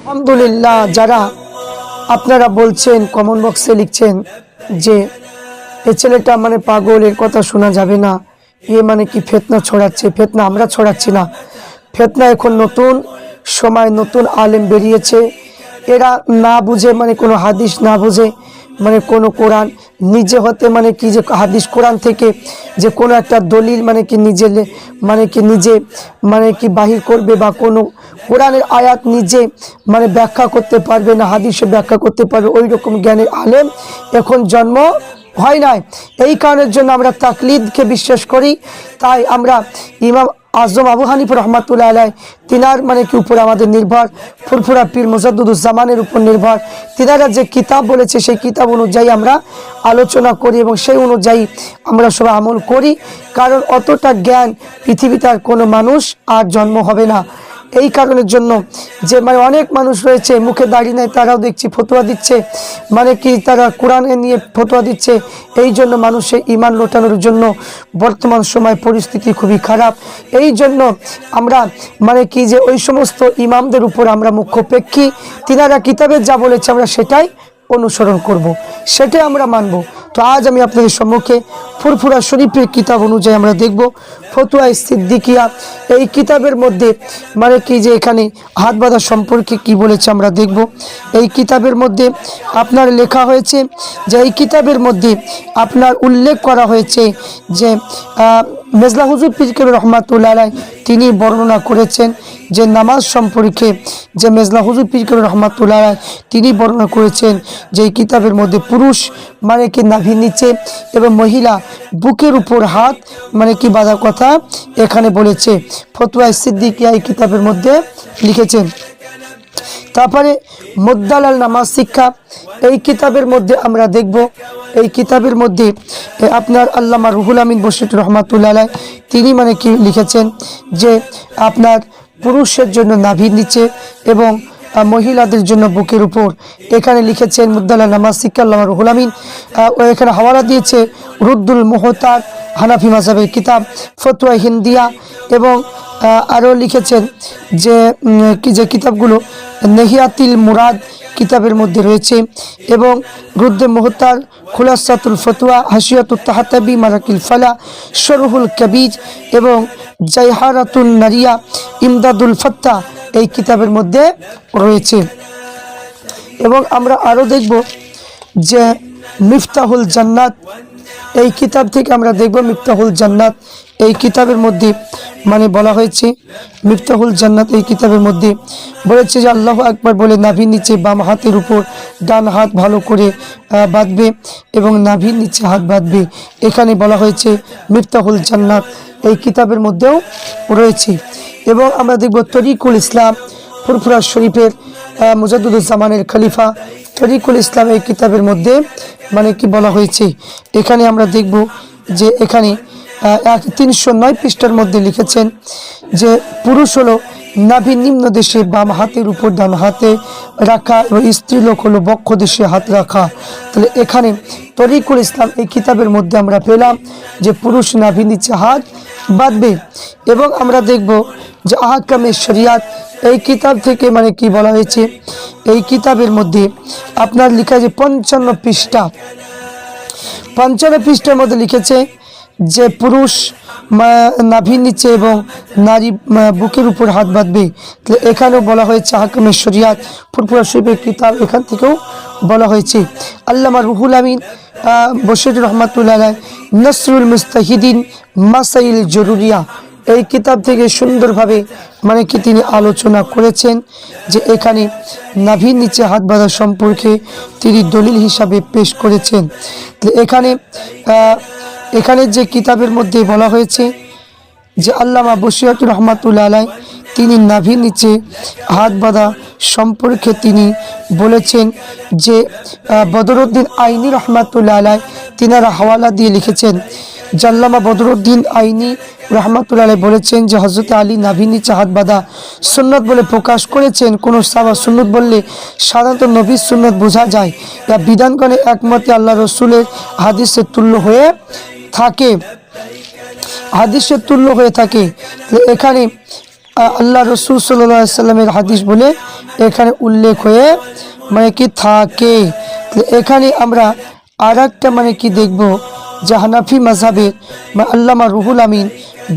আলহামদুলিল্লাহ, যারা আপনারা বলছেন কমন বক্সে লিখছেন যে, এ ছেলেটা মানে পাগল, এর কথা শোনা যাবে না। এ মানে কি ফেতনা ছড়াচ্ছে? ফেতনা আমরা ছড়াচ্ছি না। ফেতনা এখন নতুন, সময় নতুন আলেম বেরিয়েছে। এরা না বুঝে মানে কোনো হাদিস না বুঝে মানে কোনো কোরআন নিজে হতে মানে কি যে হাদিস কোরআন থেকে যে কোনো একটা দলিল মানে কি নিজে মানে কি নিজে মানে কি বাহির করবে বা কোনো কোরআনের আয়াত নিজে মানে ব্যাখ্যা করতে পারবে না, হাদিসে ব্যাখ্যা করতে পারবে ওই রকম জ্ঞানের আলেম এখন জন্ম হয় নাই। এই কারণের জন্য আমরা তাকলিদকে বিশ্বাস করি। তাই আমরা ইমাম আজম আবু হানিফ রহমাতুল্লাহ আলাই তিনার মানে কি উপর আমাদের নির্ভর? ফুরফুরা পীর মুজাদ্দুজ্জামানের উপর নির্ভর। তিনারা যে কিতাব বলেছে, সেই কিতাব অনুযায়ী আমরা আলোচনা করি এবং সেই অনুযায়ী আমরা সবাই আমল করি। কারণ অতটা জ্ঞান পৃথিবীতে আর কোনো মানুষ আর জন্ম হবে না। এই কারণের জন্য যে মানে অনেক মানুষ রয়েছে, মুখে দাড়ি নেয় তারাও দেখছি ফতোয়া দিচ্ছে। মানে কি তারা কোরআনে নিয়ে ফতোয়া দিচ্ছে। এই জন্য মানুষের ইমান লোটানোর জন্য বর্তমান সময় পরিস্থিতি খুবই খারাপ। এই জন্য আমরা মানে কি যে ওই সমস্ত ইমামদের উপর আমরা মুখ্যপেক্ষী তিনারা কিতাবে যা বলেছে আমরা সেটাই অনুসরণ করব। সেটাই আমরা মানব। তো আজ আমি আপনাদের সম্মুখে ফুরফুরা শরীফের কিতাব অনুযায়ী আমরা দেখব। ফতুয়া সিদ্দিকিয়া, এই কিতাবের মধ্যে মানে কি যে এখানে হাত বাঁধা সম্পর্কে কি বলেছে আমরা দেখব। এই কিতাবের মধ্যে আপনার লেখা হয়েছে যে, এই কিতাবের মধ্যে আপনার উল্লেখ করা হয়েছে যে মেজলা হুজুর পিরকের রহমাতুল্লাহ তিনি বর্ণনা করেছেন যে নামাজ সম্পর্কে যে মেজলা হুজুর পিরকের রহমাতুল্লাহ তিনি বর্ণনা করেছেন যে কিতাবের মধ্যে পুরুষ মানে কি নাভির নিচে এবং মহিলা বুকের উপর হাত মানে কি বাঁধা কথা এখানে বলেছে। ফতুয়া সিদ্দিকিয়া এই কিতাবের মধ্যে লিখেছেন। তারপরে মুদ্দালাল নামাজ শিক্ষা, এই কিতাবের মধ্যে আমরা দেখব, এই কিতাবের মধ্যে আপনার আল্লামা রুহুল আমিন বসির রহমাতুল্লাহ তিনি মানে কি লিখেছেন যে, আপনার পুরুষের জন্য নাভির নিচে এবং মহিলাদের জন্য বুকের উপর। এখানে লিখেছেন মুদ্দালাল নামাজ শিক্ষা আল্লামা রুহুল আমিন। এখানে হাওয়ালা দিয়েছে, রুদ্দুল মোহতার হানাফি মাজাবের কিতাব, ফতুয়া হিন্দিয়া। এবং আরও লিখেছেন যে কি যে কিতাবগুলো, নেহিয়াতিল মুরাদ কিতাবের মধ্যে রয়েছে। এবং রুদ্দে মোহতার খুলাসাতুল ফতুয়া হাসিয়াতুল তাহাতাবি, মারাকিল ফালা, শরহুল কবিজ। এবং জাইহারাতুল নারিয়া, ইমদাদুল ফত্তা। এই কিতাবের মধ্যে রয়েছে। এবং আমরা আরও দেখব যে মিফতাহুল জান্নাত, এই কিতাব থেকে আমরা দেখব মিফতাহুল জান্নাত, এই কিতাবের মধ্যে মানে বলা হয়েছে, মিফতাহুল জান্নাত এই কিতাবের মধ্যে বলেছে যে আল্লাহ একবার বলে নাভির নিচে বাম হাতের উপর ডান হাত ভালো করে বাঁধবে এবং নাভির নিচে হাত বাঁধবে। এখানে বলা হয়েছে মিফতাহুল জান্নাত এই কিতাবের মধ্যেও রয়েছে। এবং আমরা দেখব তরিকুল ইসলাম ফুরফুরা শরীফের আহ, মুজাদ্দুজ্জামানের খলিফা তরিকুল ইসলাম এই কিতাবের মধ্যে মানে কি বলা হয়েছে? এখানে আমরা দেখব যে এখানে এক তিনশো নয় পৃষ্ঠার মধ্যে লিখেছেন যে পুরুষ হলো নাভি নিম্ন দেশে বাম হাতের উপর ডান হাতে রাখা এবং স্ত্রী লোক হলো বক্ষ দেশে হাত রাখা। তাহলে এখানে তরিকুল ইসলাম এই কিতাবের মধ্যে আমরা পেলাম যে পুরুষ নাভি নিচে হাত বাঁধবে এবং আমরা দেখব যে আহকামে শরিয়াত এই কিতাব থেকে মানে কি বলা হয়েছে? এই কিতাবের মধ্যে আপনার লেখা যে পঞ্চান্ন পৃষ্ঠা, পঞ্চান্ন পৃষ্ঠার মধ্যে লিখেছে যে পুরুষ নাভির নিচে এবং নারী বুকের উপর হাত বাঁধবে। এখানেও বলা হয়েছে হাকামের শরিয়াত ফুরফুরা শরীফের কিতাব এখান থেকেও বলা হয়েছে। আল্লামা রুহুল আমিন বশির রহমাতুল্লাহ নসরুল মুস্তাহিদিন মাসাইল জরুরিয়া, এই কিতাব থেকে সুন্দরভাবে মানে কি তিনি আলোচনা করেছেন যে এখানে নাভির নিচে হাত বাঁধা সম্পর্কে তিনি দলিল হিসাবে পেশ করেছেন। এখানে এখানে যে কিতাবের মধ্যে বলা হয়েছে যে আল্লামা বসিয়াতুর রহমাতুল্লা আলাই তিনি নাভির নিচে হাত বাঁধা সম্পর্কে তিনি বলেছেন যে বদরুদ্দিন আইনি রহমাতুল্লা আলাই তিনারা হাওয়ালা দিয়ে লিখেছেন। জাল্লামা বদরুদ্দিন আইনি রহমাতুল্লাহ আলাই বলেছেন যে হজরত আলী নাভির নিচে হাত বাঁধা সুন্নত বলে প্রকাশ করেছেন। কোনো সাবা সুন্নত বললে সাধারণত নবীর সুন্নত বোঝা যায়। যা বিধানগণে একমতে আল্লাহ রসুলের হাদিসের তুল্য হয়ে থাকে। হাদিসের তুল্য হয়ে থাকে। এখানে আল্লাহ রসুল সাল্লাহ সাল্লামের হাদিস বলে এখানে উল্লেখ হয়ে মানে কি থাকে। এখানে আমরা আর একটা মানে কি দেখব, যে হানাফি মাঝাবের বা আল্লামা রুহুল আমিন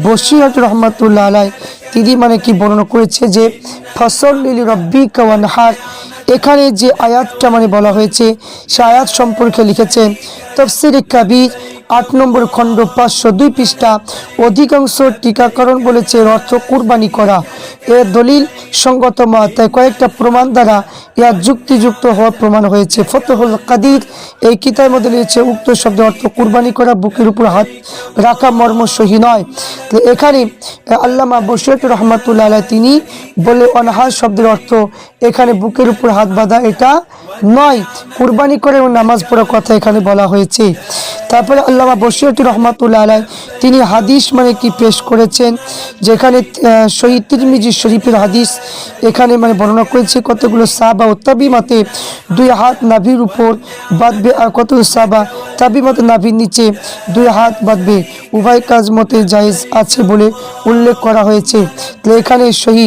বসিরত রহমতুল্লাহ আলাই তিনি মানে কি বর্ণনা করেছে যে ফসল রব্বি কাওয়ানহার এখানে যে আয়াতটা মানে বলা হয়েছে, সে আয়াত সম্পর্কে লিখেছেন, তফসির কাবির আট নম্বর খণ্ড পাঁচশো দুই পৃষ্ঠা। অধিকাংশ টিকাকরণ বলেছে অর্থ কোরবানি করা। এ দলিল সঙ্গত মত। তাই কয়েকটা প্রমাণ দ্বারা ইহা যুক্তিযুক্ত হওয়ার প্রমাণ হয়েছে। ফতহুল কাদির এই কিতাবের মধ্যে রয়েছে উক্ত শব্দের অর্থ, কুরবানি করা বুকের উপর হাত রাখা মর্ম সহি নয়। তো এখানে আল্লামা বসিরত রহমতুল্লাহ তিনি বলে, অনাহার শব্দের অর্থ, এখানে বুকের উপর হাত বাঁধা এটা নয়। কুরবানি করে এবং নামাজ পড়ার কথা এখানে বলা হয়েছে। তারপরে আল্লামা বসিরত রহমতুল্লাহ আলাই তিনি হাদিস মানে কি পেশ করেছেন, যেখানে শহীদ শরীফের হাদিস, এখানে মানে বর্ণনা করেছে কতগুলো সাবা ও তাবি মতে দুই হাত নাভির উপর বাঁধবে আর কতগুলো সাবা তাবি মতে নাভির নিচে দুই হাত বাঁধবে। উভয় কাজ মতে জায়েজ আছে বলে উল্লেখ করা হয়েছে। তো এখানে সহি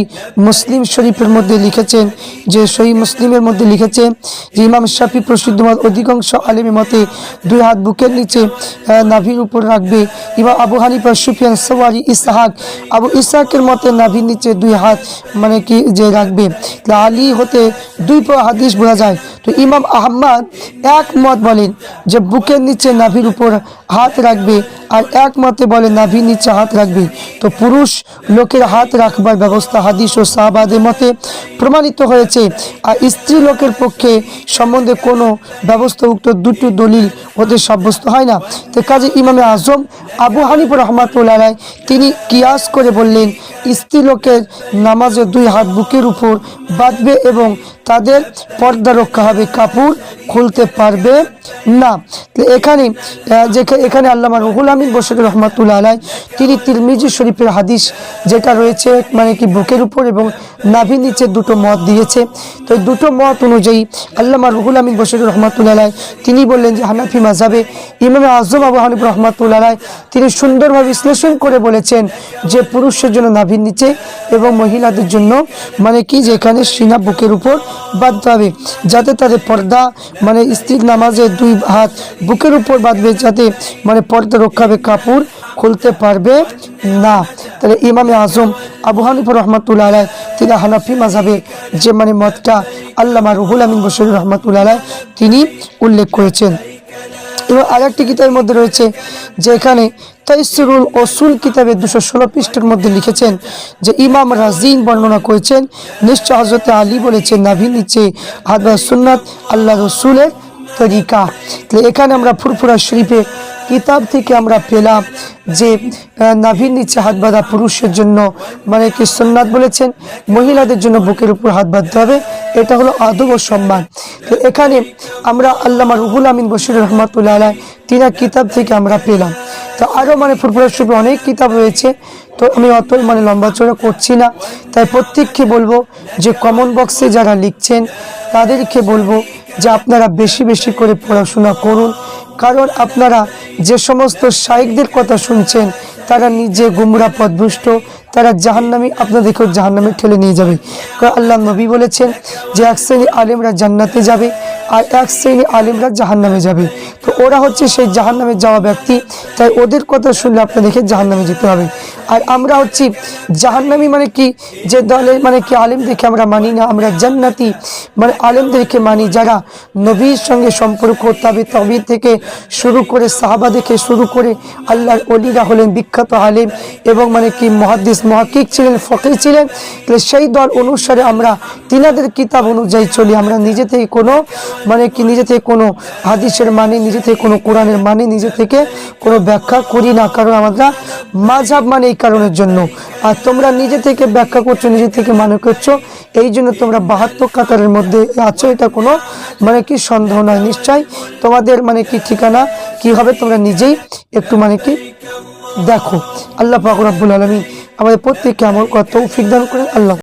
মুসলিম শরীফের মধ্যে লিখেছেন যে সহি মুসলিমের মধ্যে লিখেছেন যে ইমাম শাফি প্রসিদ্ধ মত অধিকাংশ আলেমের মতে দুই হাত বুকের নিচে নাভির উপর রাখবে। ইমাম আবু হানিফা, সুফিয়ান, সওয়ারি, ইসাহাক। আবু ইসাহাকের মতে নাভির নিচে দুই হাত মানে কি যে রাখবে? আলী হতে দুই পা হাদিস বোঝা যায়। তো ইমাম আহম্মদ এক মত বলেন যে বুকের নিচে নাভির উপর হাত রাখবে আর এক মতে বলে নাভির নিচে হাত রাখবে। তো পুরুষ লোকের হাত রাখবার ব্যবস্থা হাদিস ও সাহাবাদের মতে প্রমাণিত হয়েছে। আর স্ত্রী লোকের পক্ষে সম্বন্ধে কোনো ব্যবস্থা উক্ত দুটো দলিল ওদের সাব্যস্ত হয় না। তো কাজে ইমামে আজম আবু হানিফ রহমাতুল্লাহ তিনি কিয়াস করে বললেন, স্ত্রী লোকের নামাজে দুই হাত বুকের উপর বাঁধবে এবং তাদের পর্দা রক্ষা হবে, কাপড় খুলতে পারবে না। এখানে এখানে আল্লামা রুহুল আমিন বসির রহমাতুল্লাহ আলাই, তিনি তিরমিজি শরীফের হাদিস যেটা রয়েছে মানে কি বুকের উপর এবং নাভির নিচে দুটো মত দিয়েছে। তো দুটো মত অনুযায়ী আল্লামা রুহুল আমিন বসির রহমাতুল্লাহ আলাই, তিনি বললেন যে হানাফি মাঝাবে ইমামে আজম আবু হানিফ রহমাতুল্লাহ আলাই, তিনি সুন্দরভাবে বিশ্লেষণ করে বলেছেন যে পুরুষের জন্য নাভির নিচে এবং মহিলাদের জন্য মানে কি যেখানে সিনা বুকের উপর বাঁধতে হবে, যাতে তাদের পর্দা মানে স্ত্রীর নামাজে দুই হাত বুকের উপর বাঁধবে, যাতে মানে পর্দা রক্ষা হবে, কাপড় খুলতে পারবে না। তাহলে ইমামে আজম আবু হানিফ রহমতুল্লাহ আলাই তিনি হানাফি মাঝাবের যে মানে মতটা আল্লামা রুহুল আমিন বসির রহমতুল্লাহ আলাই তিনি উল্লেখ করেছেন। এবং আরেকটি কিতাবের মধ্যে রয়েছে যে, এখানে তাইসুরুল অসুল কিতাবে দুশো ষোলো পৃষ্ঠের মধ্যে লিখেছেন যে ইমাম রাজিন বর্ণনা করেছেন, নিশ্চয় হজরত আলী বলেছেন নাভি নিচে হাদা সুন্নাত আল্লাহ রসুলের তরিকা। তাহলে এখানে আমরা ফুরফুরা শরীফে কিতাব থেকে আমরা পেলাম যে নাভির নিচে হাত বাঁধা পুরুষের জন্য মানে কি সুন্নাত বলেছেন? মহিলাদের জন্য বুকের উপর হাত বাঁধতে হবে। এটা হলো আদব ও সম্মান। তো এখানে আমরা আল্লামা রুহুল আমিন বশির রহমতুল্লাহ আলাই তিনার কিতাব থেকে আমরা পেলাম। তো আরও মানে ফুরফুরা শরীফে অনেক কিতাব রয়েছে। তো আমি অত মানে লম্বা চড়া করছি না। তাই প্রত্যেককে বলব যে কমন বক্সে যারা লিখছেন, তাদেরকে বলব যে আপনারা বেশি বেশি করে পড়াশোনা করুন। কারণ আপনারা যে সমস্ত শাইকদের কথা শুনছেন, তারা নিজে গুমরা পদভুষ্ট তারা জাহান্নামি আপনাদেরকেও জাহান্নামে ঠেলে নিয়ে যাবে। আল্লাহ নবী বলেছেন যে এক শ্রেণি আলেমরা জান্নাতে যাবে আর এক শ্রেণি আলেমরা জাহান্নামে যাবে। তো ওরা হচ্ছে সেই জাহান্নামে যাওয়া ব্যক্তি। তাই ওদের কথা শুনলে আপনাদেরকে জাহান্নামে যেতে হবে। আর আমরা হচ্ছি জাহান্নামি মানে কি? যে দলের মানে কি আলেমদেরকে আমরা মানি না, আমরা জান্নাতি। মানে আলেমদেরকে মানি যারা নবীর সঙ্গে সম্পর্ক, তবে তবে থেকে শুরু করে সাহাবা থেকে শুরু করে আল্লাহর অলিরা হলেন বিখ্যাত আলেম এবং মানে কি মহাদ্দিস মহাকিক ছিলেন, ফকির ছিলেন। তাহলে সেই দল অনুসারে আমরা তিনাদের কিতাব অনুযায়ী চলি। আমরা নিজে থেকে কোনো মানে কি, নিজে থেকে কোনো হাদিসের মানে নিজে থেকে কোনো কোরআনের মানে নিজে থেকে কোনো ব্যাখ্যা করি না। কারণ আমরা মাঝাব মানে এই কারণের জন্য। আর তোমরা নিজে থেকে ব্যাখ্যা করছ, নিজে থেকে মানে করছ, এই জন্য তোমরা বাহাত্তর কাতারের মধ্যে আছো। এটা কোনো মানে কি, সন্দেহ নয়। নিশ্চয় তোমাদের মানে কি ঠিকানা, কি হবে তোমরা নিজেই একটু মানে কি দেখো। আল্লাহ পাক রব্বুল আলমী আমাদের প্রত্যেককে আমল করা তৌফিক দান করে আল্লাহ